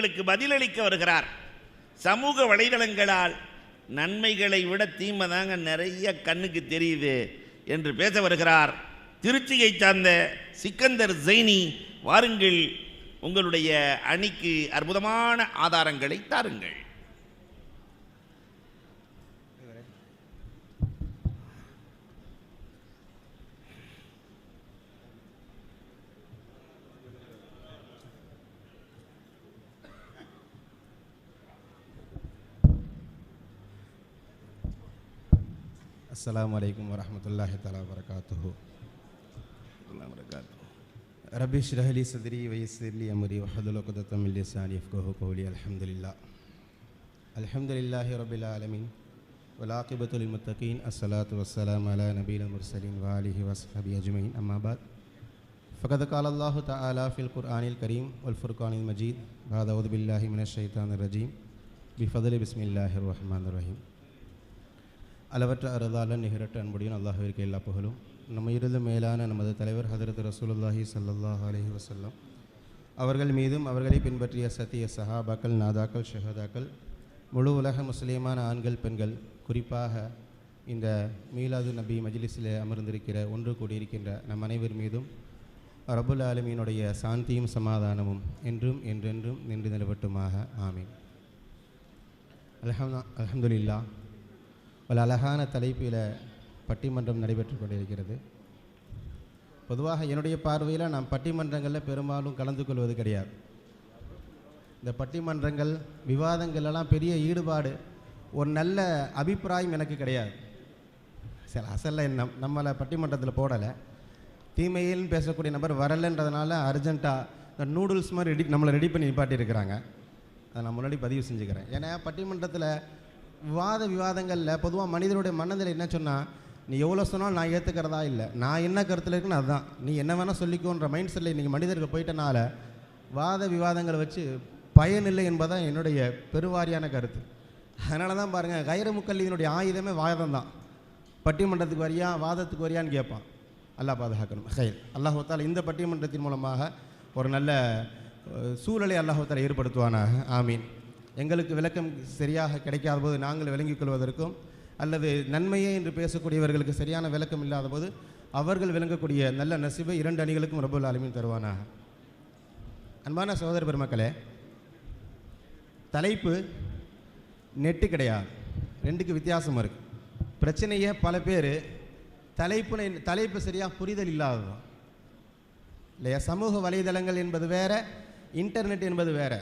கேள்விகளுக்கு பதிலளிக்க வருகிறார். சமூக வலைதளங்களால் நன்மைகளை விட தீமை தாங்க நிறைய கண்ணுக்கு தெரியுது என்று பேச வருகிறார். திருச்சியை சார்ந்த சிக்கந்தர் ஜெய்னி வாருங்கள் உங்களுடைய அணிக்கு அற்புதமான ஆதாரங்களை தாருங்கள். السلام عليكم ورحمة الله تعالى وبركاته. ربي اشرح لي صدري ويسر لي أمري واحلل عقدة من لساني يفقهوا قولي. الحمد لله الحمد لله رب العالمين والعاقبة للمتقين الصلاة والسلام على نبينا المرسلين وآله وصحبه أجمعين. أما بعد فقد قال الله تعالى في القرآن الكريم والفرقان المجيد بعد أعوذ بالله من الشيطان الرجيم. بفضل بسم الله الرحمن الرحيم. அளவற்ற அருளாளன் நிகரட்ட அன்புடையும் அல்லாஹிற்கு எல்லா புகழும். நம்ம இருந்து மேலான நமது தலைவர் ஹதரத் ரசூலுல்லாஹி சல்லாஹ் அலஹி வசல்லம் அவர்கள் மீதும் அவர்களை பின்பற்றிய சத்திய சஹாபாக்கள் நாதாக்கள் ஷஹதாக்கள் முழு உலக முஸ்லீமான ஆண்கள் பெண்கள் குறிப்பாக இந்த மீலாது நபி மஜ்லிஸில் அமர்ந்திருக்கிற ஒன்று கூடியிருக்கின்ற நம் அனைவர் மீதும் ரபுல் ஆலமீனுடைய சாந்தியும் சமாதானமும் என்றும் என்றென்றும் நின்று நிலவட்டுமாக. ஆமீன். அலஹம் அலமதுல்லா ஒரு அழகான தலைப்பில் பட்டிமன்றம் நடைபெற்று கொண்டிருக்கிறது. பொதுவாக என்னுடைய பார்வையில் நான் பட்டிமன்றங்களில் பெரும்பாலும் கலந்து கொள்வது கிடையாது. இந்த பட்டிமன்றங்கள் விவாதங்கள்லாம் பெரிய ஈடுபாடு ஒரு நல்ல அபிப்பிராயம் எனக்கு கிடையாது. சில அசல்ல நம் நம்மளை பட்டிமன்றத்தில் போடலை. தீமையில்னு பேசக்கூடிய நபர் வரலைன்றதுனால அர்ஜென்ட்டாக இந்த நூடுல்ஸ் மாதிரி ரெடி நம்மளை ரெடி பண்ணி நிப்பாட்டியிருக்கிறாங்க. அதை நான் முன்னாடி பதிவு செஞ்சுக்கிறேன். ஏன்னா பட்டிமன்றத்தில் வாத விவாதங்களில் பொதுவாக மனிதனுடைய மனதில் என்ன சொன்னால் நீ எவ்வளோ சொன்னாலும் நான் ஏற்றுக்கிறதா இல்லை. நான் என்ன கருத்தில் இருக்குன்னு அதுதான். நீ என்ன வேணால் சொல்லிக்கோன்ற மைண்ட் செட்டில் இன்றைக்கி மனிதர்கள் போயிட்டனால வாத விவாதங்களை வச்சு பயனில்லை என்பதான் என்னுடைய பெருவாரியான கருத்து. அதனால தான் பாருங்கள் கைர இதனுடைய ஆயுதமே வாதம் தான். பட்டிமன்றத்துக்கு வரியா வாதத்துக்கு வரியான்னு கேட்பான். அல்லாஹ் பாதுகாக்கணும். ஹைர். அல்லாஹால இந்த பட்டிமன்றத்தின் மூலமாக ஒரு நல்ல சூழலை அல்லாஹால ஏற்படுத்துவானாக. ஆமீன். எங்களுக்கு விளக்கம் சரியாக கிடைக்காத போது நாங்கள் விளங்கிக் கொள்வதற்கும் அல்லது நன்மையே என்று பேசக்கூடியவர்களுக்கு சரியான விளக்கம் இல்லாத போது அவர்கள் விளங்கக்கூடிய நல்ல நசிபை இரண்டு அணிகளுக்கும் ரபுல் ஆலமின் தருவானாக. அன்பான சகோதர பெருமக்களே தலைப்பு நெட்டு கிடையாது. ரெண்டுக்கு வித்தியாசம் இருக்குது பிரச்சனையே பல பேர் தலைப்புனை தலைப்பு சரியாக புரிதல் இல்லாததான் இல்லையா? சமூக வலைதளங்கள் என்பது வேற இன்டர்நெட் என்பது வேறு.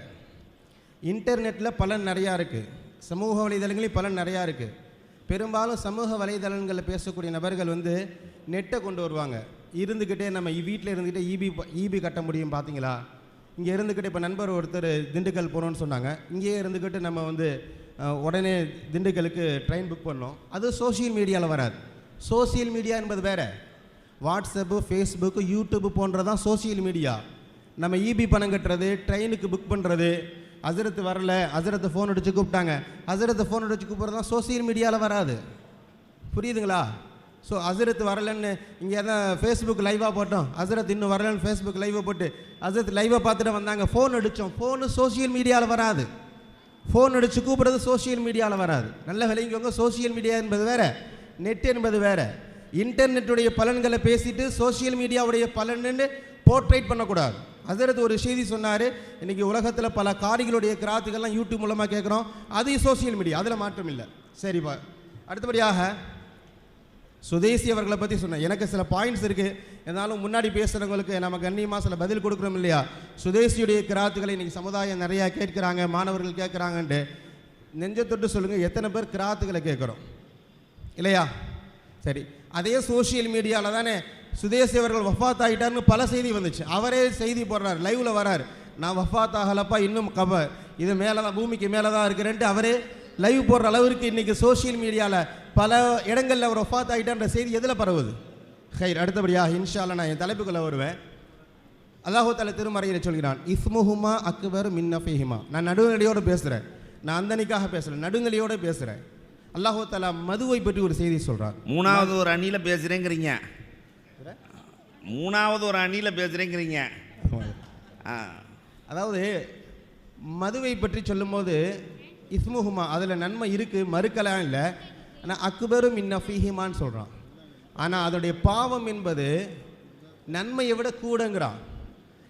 இன்டர்நெட்டில் பலன் நிறையா இருக்குது சமூக வலைதளங்களையும் பலன் நிறையா இருக்குது பெரும்பாலும் சமூக வலைதளங்களில் பேசக்கூடிய நபர்கள் வந்து நெட்டை கொண்டு வருவாங்க. இருந்துக்கிட்டே நம்ம வீட்டில் இருந்துக்கிட்டே இபி இபி கட்ட முடியும் பார்த்தீங்களா இங்கே இருந்துக்கிட்டே இப்போ நண்பர் ஒருத்தர் திண்டுக்கல் போகணுன்னு சொன்னாங்க. இங்கேயே இருந்துக்கிட்டு நம்ம வந்து உடனே திண்டுக்கலுக்கு ட்ரெயின் புக் பண்ணோம். அது சோஷியல் மீடியாவில் வராது. சோஷியல் மீடியா என்பது வேறு. வாட்ஸ்அப்பு ஃபேஸ்புக்கு யூடியூப் போன்றதான் சோஷியல் மீடியா நம்ம இபி பணம் கட்டுறது ட்ரெயினுக்கு புக் பண்ணுறது அசரத்து வரல அசரத்தை ஃபோன் அடித்து கூப்பிட்டாங்க. அசரத்தை ஃபோன் அடித்து கூப்பிட்றது தான் சோசியல் மீடியாவில் வராது. புரியுதுங்களா? ஸோ அசரத் வரலன்னு இங்கே தான் ஃபேஸ்புக் லைவாக போட்டோம். அசரத் இன்னும் வரலன்னு ஃபேஸ்புக் லைவாக போட்டு அசரத் லைவாக பார்த்துட்டு வந்தாங்க. ஃபோன் அடித்தோம் ஃபோனு சோஷியல் மீடியாவில் வராது. ஃபோன் அடித்து கூப்பிட்றது சோஷியல் மீடியாவில் வராது. நல்ல விளங்கிக்கோங்க சோஷியல் மீடியா என்பது வேற. நெட் என்பது வேறு. இன்டர்நெட்டுடைய பலன்களை பேசிட்டு சோஷியல் மீடியாவுடைய பலன்னு போர்ட்ரேட் பண்ணக்கூடாது. ஹசரத் ஒரு செய்தி சொன்னார் இன்றைக்கி உலகத்தில் பல காரிகளுடைய கிராத்துகள்லாம் யூடியூப் மூலமாக கேட்குறோம் அது சோஷியல் மீடியா அதில் மாற்றம் இல்லை. சரிப்பா அடுத்தபடியாக சுதேசி அவர்களை பற்றி சொன்னேன். எனக்கு சில பாயிண்ட்ஸ் இருக்குது இருந்தாலும் முன்னாடி பேசுகிறவங்களுக்கு நம்ம கண்ணியமாக சில பதில் கொடுக்குறோம் இல்லையா? சுதேசியுடைய கிராத்துகளை இன்றைக்கி சமுதாயம் நிறையா கேட்குறாங்க மாணவர்கள் கேட்குறாங்கன்ட்டு. நெஞ்ச தொட்டு சொல்லுங்கள் எத்தனை பேர் கிராத்துகளை கேட்குறோம்? இல்லையா? சரி. அதே சோஷியல் மீடியாவில் தானே சுதேசி அவர்கள் வஃபாத் ஆகிட்டார்னு பல செய்தி வந்துச்சு. அவரே செய்தி போடுறாரு லைவ்ல வர்றார் நான் வஃபாத் ஆகலப்பா இன்னும் கப இது மேலே தான் பூமிக்கு மேலே தான் இருக்கிறேன்ட்டு அவரே லைவ் போடுற அளவிற்கு இன்றைக்கி சோஷியல் மீடியாவில் பல இடங்களில் அவர் ஒஃபாத் ஆகிட்டான்ற செய்தி எதில் பரவுது? ஹைர் அடுத்தபடியாக இன்ஷால்ல நான் என் தலைப்புக்குள்ளே வருவேன். அல்லாஹு தலை திருமறையில் சொல்கிறான் இஸ்முஹுமா அக்பர் மின்னஃபிஹிமா நான் நடுநிலையோடு பேசுகிறேன் நான் அந்தனிக்காக பேசுகிறேன் நடுநிலையோடு பேசுகிறேன் அல்லாஹு தலா மதுவை பற்றி ஒரு செய்தி சொல்கிறார் மூணாவது ஒரு அணியில் பேசுகிறேங்கிறீங்க மூணாவது ஒரு அணியில் பேசுகிறேங்கிறீங்க ஆ. அதாவது மதுவை பற்றி சொல்லும்போது இஸ்முஹுமா அதில் நன்மை இருக்குது மறுக்கலாம் இல்லை. ஆனால் அக்பரும் இன்னஃபீஹிமான்னு சொல்கிறான் ஆனால் அதோடைய பாவம் என்பது நன்மையை விட கூடங்கிறான்.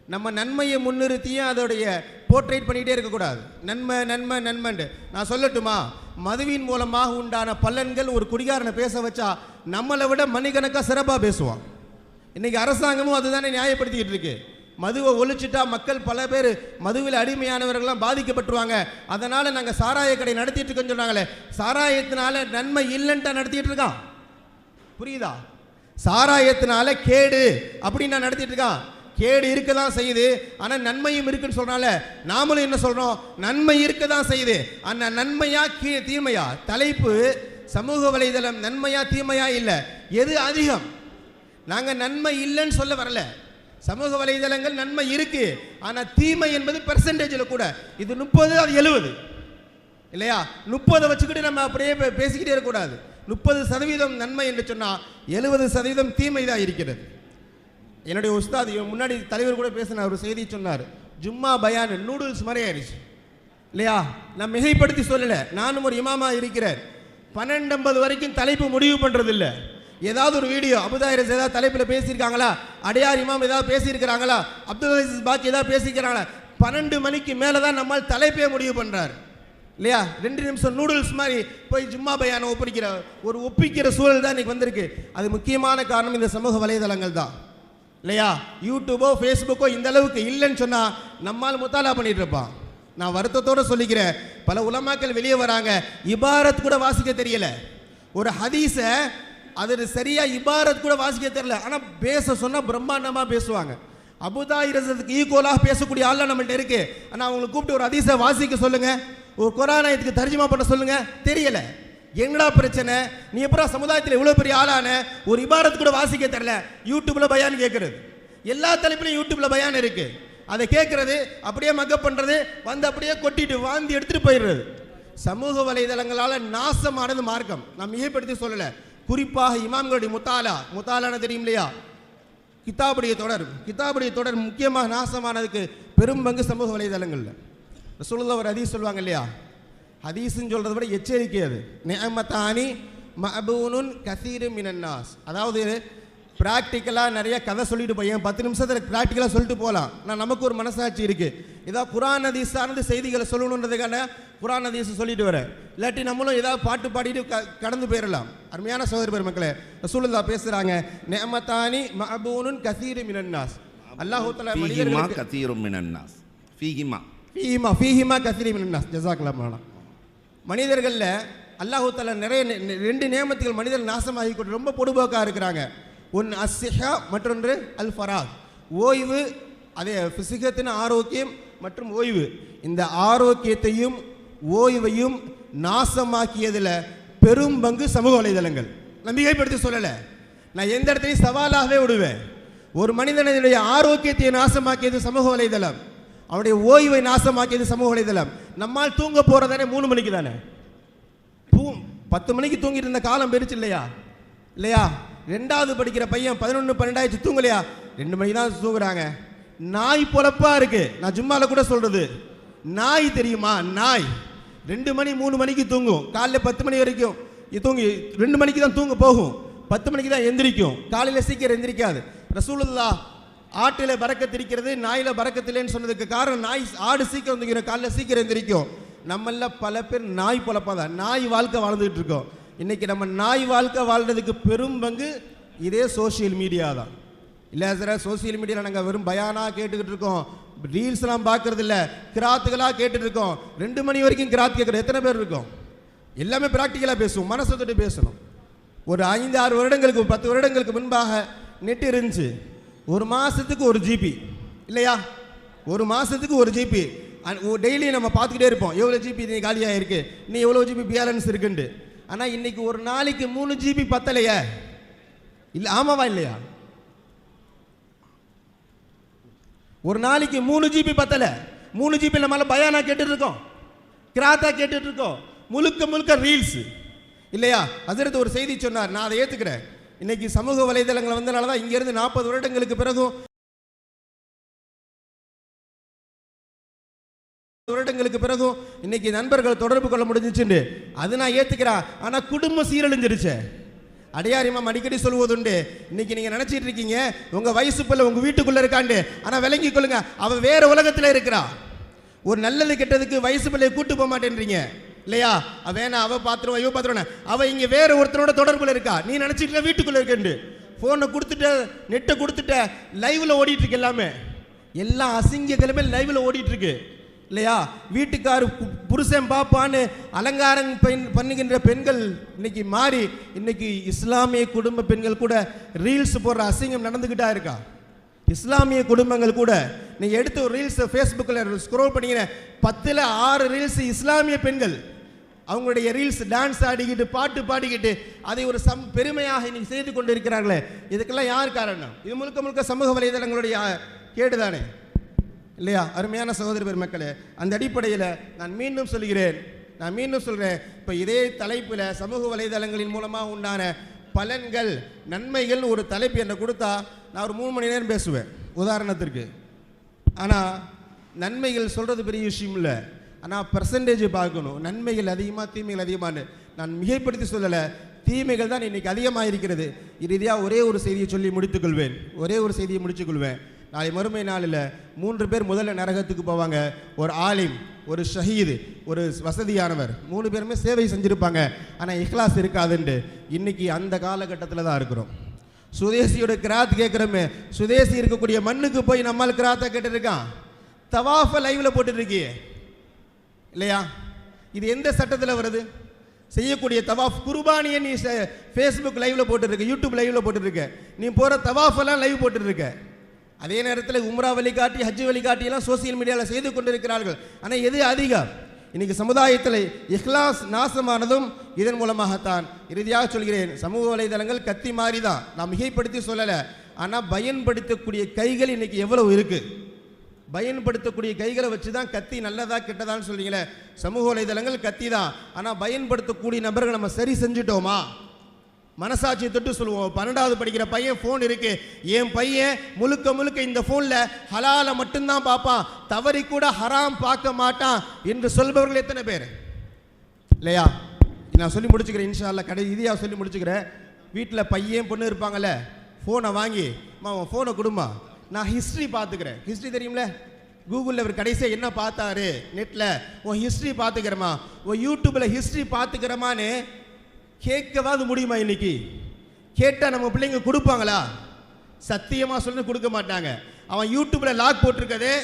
நம்ம நன்மையை முன்னிறுத்தியும் அதோடைய போர்ட்ரேட் பண்ணிகிட்டே இருக்கக்கூடாது. நன்மை நன்மை நன்மைண்டு நான் சொல்லட்டுமா? மதுவின் மூலமாக உண்டான பலன்கள் ஒரு குடிகாரனை பேச வச்சா நம்மளை விட மணிக்கணக்காக சிறப்பாக பேசுவான். இன்னைக்கு அரசாங்கமும் அதுதானே நியாயப்படுத்திக்கிட்டு இருக்கு. மதுவை ஒழிச்சிட்டா மக்கள் பல பேர் மதுவில் அடிமையானவர்கள்லாம் பாதிக்கப்பட்டுருவாங்க. அதனால் நாங்கள் சாராய கடை நடத்திட்டு இருக்கோன்னு சொன்னாங்களே சாராயத்தினால நன்மை இல்லைன்ட்டா நடத்திட்டு இருக்கான். புரியுதா? சாராயத்தினால கேடு அப்படின்னு நான் நடத்திட்டு இருக்கான். கேடு இருக்க தான் செய்யுது ஆனால் நன்மையும் இருக்குன்னு சொல்றால நாமளும் என்ன சொல்கிறோம் நன்மை இருக்க தான் செய்யுது. அந்த நன்மையா கீ தீமையா? தலைப்பு சமூக வலைதளம் நன்மையா தீமையா இல்லை. எது அதிகம்? நாங்கள் நன்மை இல்லைன்னு சொல்ல வரல. சமூக வலைதளங்கள் நன்மை இருக்கு. ஆனால் தீமை என்பது பெர்சன்டேஜில் கூட. இது முப்பது அது எழுபது இல்லையா? முப்பதை வச்சுக்கிட்டு நம்ம அப்படியே பேசிக்கிட்டே இருக்கக்கூடாது. முப்பது சதவீதம் நன்மை என்று சொன்னால் எழுபது சதவீதம் தீமை தான் இருக்கிறது. என்னுடைய உஸ்தாத் முன்னாடி தலைவர் கூட பேசின ஒரு செய்தி சொன்னார். ஜும்மா பயான் நூடுல்ஸ் மாதிரி ஆயிடுச்சு. இல்லையா? நான் மிகைப்படுத்தி சொல்லலை. நானும் ஒரு இமாமா இருக்கிறேன். பன்னெண்டு ஐம்பது வரைக்கும் தலைப்பு முடிவு பண்ணுறதில்லை ஏதாவது ஒரு வீடியோ அபுதாயிரஸ் ஏதாவது தலைப்பில் பேசியிருக்காங்களா? அடையார் இமாம் ஏதாவது பேசியிருக்கிறாங்களா? அப்துல் அசீஸ் பாக்கி ஏதாவது பேசியிருக்கிறாங்களா? பன்னெண்டு மணிக்கு மேலே தான் நம்மால் தலைப்பே முடிவு பண்ணுறாரு இல்லையா? ரெண்டு நிமிஷம் நூடுல்ஸ் மாதிரி போய் ஜும்மா பையான ஒப்பிக்கிற ஒரு ஒப்பிக்கிற சூழல் தான் இன்னைக்கு வந்திருக்கு. அது முக்கியமான காரணம் இந்த சமூக வலைதளங்கள் தான். இல்லையா? யூடியூபோ ஃபேஸ்புக்கோ இந்த அளவுக்கு இல்லைன்னு சொன்னால் நம்மால் முத்தாலா பண்ணிட்டு இருப்பான். நான் வருத்தத்தோடு சொல்லிக்கிறேன். பல உலமாக்கள் வெளியே வராங்க. இபாரத் கூட வாசிக்க தெரியல. ஒரு ஹதீஸை அது சரியாக இபாரத் கூட வாசிக்க தெரியல. ஆனால் பேச சொன்னால் பிரம்மாண்டமாக பேசுவாங்க. அபுதாயிரத்துக்கு ஈக்குவலாக பேசக்கூடிய ஆள்லாம் நம்மள்ட்ட இருக்கு. ஆனால் அவங்களை கூப்பிட்டு ஒரு அதிசய வாசிக்க சொல்லுங்க. ஒரு குரானாயத்துக்கு தர்ஜிமா பண்ண சொல்லுங்க. தெரியல. என்னடா பிரச்சனை? நீ எப்படா சமுதாயத்தில் இவ்வளோ பெரிய ஆளான? ஒரு இபாரத் கூட வாசிக்க தெரியல. யூடியூப்ல பயான் கேட்கறது எல்லா தலைப்புலையும் யூடியூப்ல பயான் இருக்கு. அதை கேட்கறது அப்படியே மக்கப் பண்றது வந்து அப்படியே கொட்டிட்டு வாந்தி எடுத்துட்டு போயிடுறது. சமூக வலைதளங்களால் நாசமானது மார்க்கம். நான் மிகப்படுத்தி சொல்லலை. குறிப்பாக இமாம்களுடைய முத்தாலா. முத்தாலான தெரியும் இல்லையா கிதாபுடைய தொடர். கிதாபுடைய தொடர் முக்கியமாக நாசமானதுக்கு பெரும் பங்கு சமூக வலைதளங்கள்ல. ரசூலுல்லாஹ் ஒரு ஹதீஸ் சொல்லுவாங்க இல்லையா? ஹதீஸ்ன்னு சொல்கிறத விட எச்சரிக்கை அது. நிஅமத்தானி மபூனுன் கசீரும் மினன்னாஸ். அதாவது ப்ராக்டிக்கலாக நிறைய கதை சொல்லிட்டு போய் பத்து நிமிஷத்தில் ப்ராக்டிக்கலாக சொல்லிட்டு போகலாம் ஆனால் நமக்கு ஒரு மனசாட்சி இருக்கு. ஏதாவது குரான் ஹதீஸ் சார்ந்த செய்திகளை சொல்லணுன்றதுக்கான குரான் ஹதீஸ் சொல்லிட்டு வரேன் இல்லாட்டி நம்மளும் ஏதாவது பாட்டு பாடிட்டு க கடந்து போயிடலாம் அருமையான சகோதர பெருமக்களே ரசூலுல்லா பேசுகிறாங்க நிஅமத்தானி மஅபூனுன் கசீரு மினன்னாஸ் அல்லாஹு தஆலா ஃபீஹிமா மனிதர்களுக்கு கத்தீரும் மினன்னாஸ் ஃபீஹிமா. ஃபீஹிமா ஃபீஹிமா கசிரி மினன்னாஸ் ஜஸாக்கல்லாஹ் மௌலானா மனிதர்களில் அல்லாஹு தஆலா நிறைய ரெண்டு நியமத்துகள் மனிதர்கள் நாசமாகி கொண்டு ரொம்ப பொடுபோக்காக இருக்கிறாங்க. ஒன்று அஸ்ஸிஹா மற்றொன்று அல் ஃபராக் ஓய்வு அதே ஃபிசிகத்தின் ஆரோக்கியம் மற்றும் ஓய்வு. இந்த ஆரோக்கியத்தையும் ஓய்வையும் நாசமாக்கியதில் பெரும் பங்கு சமூக வலைதளங்கள். நம்பிக்கைப்படுத்தி சொல்லலை. நான் எந்த இடத்தையும் சவாலாகவே விடுவேன். ஒரு மனிதனுடைய ஆரோக்கியத்தை நாசமாக்கியது சமூக வலைதளம். அவனுடைய ஓய்வை நாசமாக்கியது சமூக வலைதளம். நம்மால் தூங்க போகிறதானே மூணு மணிக்கு தானே? தூ பத்து மணிக்கு தூங்கிட்டு இருந்த காலம் பெருச்சு இல்லையா? இல்லையா? ரெண்டாவது படிக்கிற பையன் பதினொன்று பன்னெண்டாயிரத்து தூங்கலையா? ரெண்டு மணிக்கு தான் தூங்குறாங்க. நாய் பொழப்பா இருக்கு. நான் ஜும்மால கூட சொல்றது. நாய் தெரியுமா? நாய். ரெண்டு மணி மூணு மணிக்கு தூங்கும். காலைல பத்து மணி வரைக்கும். தூங்கி ரெண்டு மணிக்கு தான் தூங்க போகும். பத்து மணிக்கு தான் எந்திரிக்கும். காலையில் சீக்கிரம் எந்திரிக்காது. ரசூலுல்லா ஆட்டில் பறக்கத்திருக்கிறது நாயில் பறக்கத்தில்லைன்னு சொன்னதுக்கு காரணம் நாய் ஆடு சீக்கிரம் தூங்கிடும். காலையில் சீக்கிரம் எந்திரிக்கும். நம்மள பல பேர் நாய் பொழப்பா தான் நாய் வாழ்க்கை வாழ்ந்துகிட்டு இருக்கோம். இன்னைக்கு நம்ம நாய் வாழ்க்கை வாழ்றதுக்கு பெரும் பங்கு இதே சோஷியல் மீடியா தான். இல்லை சார் சோஷியல் மீடியாவில் நாங்கள் வெறும் பயானாக கேட்டுக்கிட்டு இருக்கோம். ரீல்ஸ்லாம் பார்க்கறது இல்லை. கிராத்துகளாக கேட்டுட்டு இருக்கோம். ரெண்டு மணி வரைக்கும் கிராத் கேட்குற எத்தனை பேர் இருக்கோம்? எல்லாமே ப்ராக்டிக்கலாக பேசுவோம். மனசை தொட்டு பேசணும். ஒரு ஐந்து ஆறு வருடங்களுக்கு பத்து வருடங்களுக்கு முன்பாக நெட் இருந்துச்சு. ஒரு மாதத்துக்கு ஒரு ஜிபி இல்லையா? ஒரு மாதத்துக்கு ஒரு ஜிபி டெய்லி நம்ம பார்த்துக்கிட்டே இருப்போம். எவ்வளோ ஜிபி நீ காலியாக இருக்குது நீ எவ்வளோ ஜிபி பேலன்ஸ் இருக்குன்ட்டு. ஆனால் இன்னைக்கு ஒரு நாளைக்கு மூணு ஜிபி பத்தலையே. இல்லை ஆமாவா இல்லையா? ஒரு நாளைக்கு மூணு ஜிபி பத்தல. மூணு ஜிபி நம்மள பயானா கேட்டுட்டு இருக்கோம் கிராத்தா கேட்டுட்டு இருக்கோம் முழுக்க முழுக்க ரீல்ஸ் இல்லையா? ஹசரத் ஒரு செய்தி சொன்னார் நான் அதை ஏற்றுக்கிறேன் இன்னைக்கு சமூக வலைதளங்கள் வந்தனால தான் இங்கேருந்து நாற்பது வருடங்களுக்கு பிறகும் வருடங்களுக்கு பிறகும் இன்னைக்கு நண்பர்கள் தொடர்பு கொள்ள முடிஞ்சிச்சுண்டு. அது நான் ஏத்துக்கிறேன் ஆனா குடும்பம் சீரழிஞ்சிருச்சு. அடையாரிமாம் அடிக்கடி சொல்வதுண்டு இன்னைக்கு நீங்க நினைச்சிட்டு இருக்கீங்க உங்க வயசு பிள்ளை உங்க வீட்டுக்குள்ள இருக்காண்டு. ஆனா விளங்கி கொள்ளுங்க அவ வேற உலகத்துல இருக்கிறா. ஒரு நல்லது கெட்டதுக்கு வயசு பிள்ளையை கூட்டு போக மாட்டேன்றீங்க. இல்லையா? அவ வேணா அவ பாத்துருவா இவ பாத்துருவா அவ இங்க வேற ஒருத்தரோட தொடர்புல இருக்கா. நீ நினச்சிட்டு வீட்டுக்குள்ள இருக்கேன்னு போனை கொடுத்துட்ட நெட்டை கொடுத்துட்ட லைவ்ல ஓடிட்டு இருக்கு எல்லாமே. எல்லா அசிங்கங்களுமே லைவ்ல ஓடிட்டு இருக்கு இல்லையா? வீட்டுக்கார் பு- புருஷன் பாப்பான்னு அலங்காரம் பெண் பண்ணுகின்ற பெண்கள் இன்னைக்கு மாறி இன்னைக்கு இஸ்லாமிய குடும்ப பெண்கள் கூட ரீல்ஸ் போடுற அசிங்கம் நடந்துக்கிட்டா இருக்கா? இஸ்லாமிய குடும்பங்கள் கூட நீ எடுத்து ஒரு ரீல்ஸ் ஃபேஸ்புக்கில் ஸ்க்ரோல் பண்ணிக்கிறேன் பத்தில் ஆறு ரீல்ஸ் இஸ்லாமிய பெண்கள். அவங்களுடைய ரீல்ஸ் டான்ஸ் ஆடிக்கிட்டு பாட்டு பாடிக்கிட்டு அதை ஒரு சம் பெருமையாக இன்னைக்கு செய்து கொண்டு இருக்கிறார்களே இதுக்கெல்லாம் யார் காரணம்? இது முழுக்க முழுக்க சமூக வலைதளங்களுடைய கேடுதானே? இல்லையா? அருமையான சகோதரி பெருமக்களே அந்த அடிப்படையில் நான் மீண்டும் சொல்கிறேன் நான் மீண்டும் சொல்கிறேன் இப்போ இதே தலைப்பில் சமூக வலைதளங்களின் மூலமாக உண்டான பலன்கள் நன்மைகள் ஒரு தலைப்பு என்ன கொடுத்தா நான் ஒரு மூணு மணி நேரம் பேசுவேன் உதாரணத்திற்கு. ஆனால் நன்மைகள் சொல்கிறது பெரிய விஷயம் இல்லை. ஆனால் பர்சன்டேஜ் பார்க்கணும். நன்மைகள் அதிகமாக தீமைகள் அதிகமானு நான் மிகைப்படுத்தி சொல்லலை. தீமைகள் தான் இன்றைக்கி அதிகமாக இருக்கிறது இறுதியாக ஒரே ஒரு செய்தியை சொல்லி முடித்துக்கொள்வேன். ஒரே ஒரு செய்தியை முடித்துக்கொள்வேன். நாளை மறுமை நாளில் மூன்று பேர் முதல்ல நரகத்துக்கு போவாங்க. ஒரு ஆலிம் ஒரு ஷஹீது ஒரு வசதியானவர். மூணு பேருமே சேவை செஞ்சுருப்பாங்க. ஆனால் இஹ்லாஸ் இருக்காதுன்ட்டு இன்னைக்கு அந்த காலகட்டத்தில் தான் இருக்கிறோம். சுதேசியோட கிராத் கேட்குறோமே சுதேசி இருக்கக்கூடிய மண்ணுக்கு போய் நம்மால் கிராத்தை கேட்டுருக்கான். தவாஃபை லைவில் போட்டுருக்கியே இல்லையா? இது எந்த சட்டத்தில் வருது? செய்யக்கூடிய தவாஃப் குர்பானியை நீ ஃபேஸ்புக் லைவில் போட்டுருக்க யூடியூப் லைவில் போட்டுருக்க நீ போகிற தவாஃப் எல்லாம் லைவ் போட்டுருக்க அதே நேரத்தில் உம்ரா வழிகாட்டி ஹஜ் வழிகாட்டி எல்லாம் சோசியல் மீடியாவில் செய்து கொண்டிருக்கிறார்கள். ஆனால் எது அதிகம்? இன்னைக்கு சமுதாயத்தில் இஹ்லாஸ் நாசமானதும் இதன் மூலமாகத்தான். இறுதியாக சொல்கிறேன் சமூக வலைதளங்கள் கத்தி மாறி தான் நான் மிகைப்படுத்தி சொல்லலை. ஆனால் பயன்படுத்தக்கூடிய கைகள் இன்னைக்கு எவ்வளவு இருக்குது பயன்படுத்தக்கூடிய கைகளை வச்சு தான் கத்தி நல்லதா கெட்டதான்னு சொல்றீங்களே. சமூக வலைதளங்கள் கத்தி தான் ஆனால் பயன்படுத்தக்கூடிய நபர்கள் நம்ம சரி செஞ்சுட்டோமா? மனசாட்சியை தொட்டு சொல்லுவோம். பன்னெண்டாவது படிக்கிற பையன் ஃபோன் இருக்கு. என் பையன் முழுக்க முழுக்க இந்த ஃபோனில் ஹலால மட்டும்தான் பார்ப்பான். தவறி கூட ஹராம் பார்க்க மாட்டான் என்று சொல்பவர்கள் எத்தனை பேர்? இல்லையா? நான் சொல்லி முடிச்சுக்கிறேன் இன்ஷா கடை இதையாக சொல்லி முடிச்சுக்கிறேன். வீட்டில் பையன் பொண்ணு இருப்பாங்கல்ல. ஃபோனை வாங்கி அம்மா உன் ஃபோனை கொடுமா நான் ஹிஸ்ட்ரி பார்த்துக்கிறேன். ஹிஸ்ட்ரி தெரியும்ல? கூகுளில் இவர் கடைசியாக என்ன பார்த்தாரு? நெட்டில் உன் ஹிஸ்ட்ரி பார்த்துக்கிறமா உன் யூடியூப்பில் ஹிஸ்ட்ரி பார்த்துக்கிறமான்னு கேட்கவாது முடியுமா இன்னைக்கு? கேட்டால் நம்ம பிள்ளைங்க கொடுப்பாங்களா? சத்தியமாக சொல்லி கொடுக்க மாட்டாங்க. அவன் யூடியூப்பில் லாக் போட்டிருக்கதே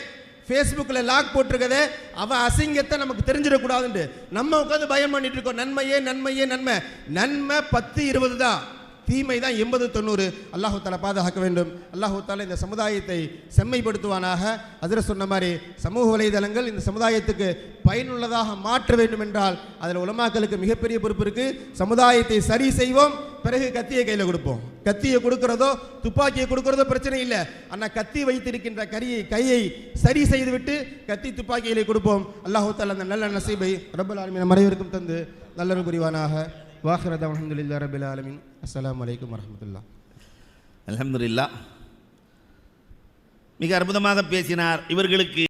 ஃபேஸ்புக்கில் லாக் போட்டிருக்கதே அவன் அசிங்கத்தை நமக்கு தெரிஞ்சிடக்கூடாதுன்ட்டு. நம்ம உட்காந்து பயம் பண்ணிட்டு இருக்கோம். நன்மையே நன்மையே நன்மை. நன்மை பத்து இருபது தான். தீமை தான் எண்பது தொண்ணூறு. அல்லாஹு தாலா பாதுகாக்க வேண்டும். அல்லாஹு தாலா இந்த சமுதாயத்தை செம்மைப்படுத்துவானாக. அதில் சொன்ன மாதிரி சமூக வலைதளங்கள் இந்த சமுதாயத்துக்கு பயனுள்ளதாக மாற்ற வேண்டும் என்றால் அதில் உலமாக்களுக்கு மிகப்பெரிய பொறுப்பு இருக்கு. சமுதாயத்தை சரி செய்வோம் பிறகு கத்தியை கையில் கொடுப்போம். கத்தியை கொடுக்கிறதோ துப்பாக்கியை கொடுக்கிறதோ பிரச்சனை இல்லை. ஆனால் கத்தி வைத்திருக்கின்ற கரியை கையை சரி செய்துவிட்டு கத்தி துப்பாக்கிகளை கொடுப்போம். அல்லாஹு தாலா அந்த நல்ல நசீபை ரப்பல் ஆலமீன் மறைவிற்கும் தந்து நல்லது புரிவானாக. வாஹிரத் அலமதுல்லா ரபில் ஆலமின். அஸ்லாம் அலைக்கும் வரமத்துல்லா அலமதுல்லா மிக அற்புதமாக பேசினார் இவர்களுக்கு